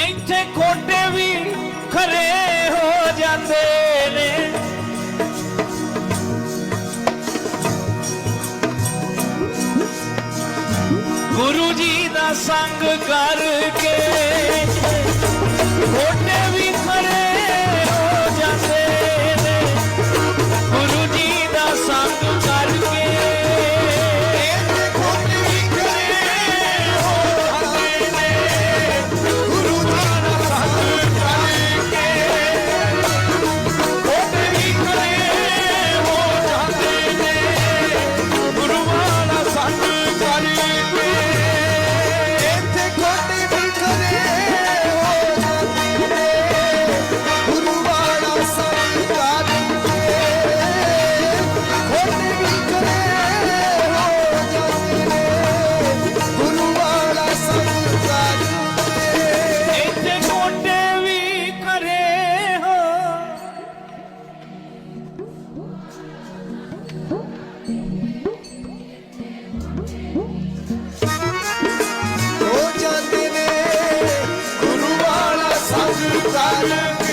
ਇੱਥੇ ਕੋਟੇ ਵੀ ਖਰੇ ਹੋ ਜਾਂਦੇ ਨੇ। ਗੁਰੂ ਜੀ ਦਾ ਸੰਗ ਕਰਕੇ ਹੋ ਜਾਂਦੇ ਨੇ ਗੁਰੂ ਵਾਲਾ ਸਾਧ ਕਰ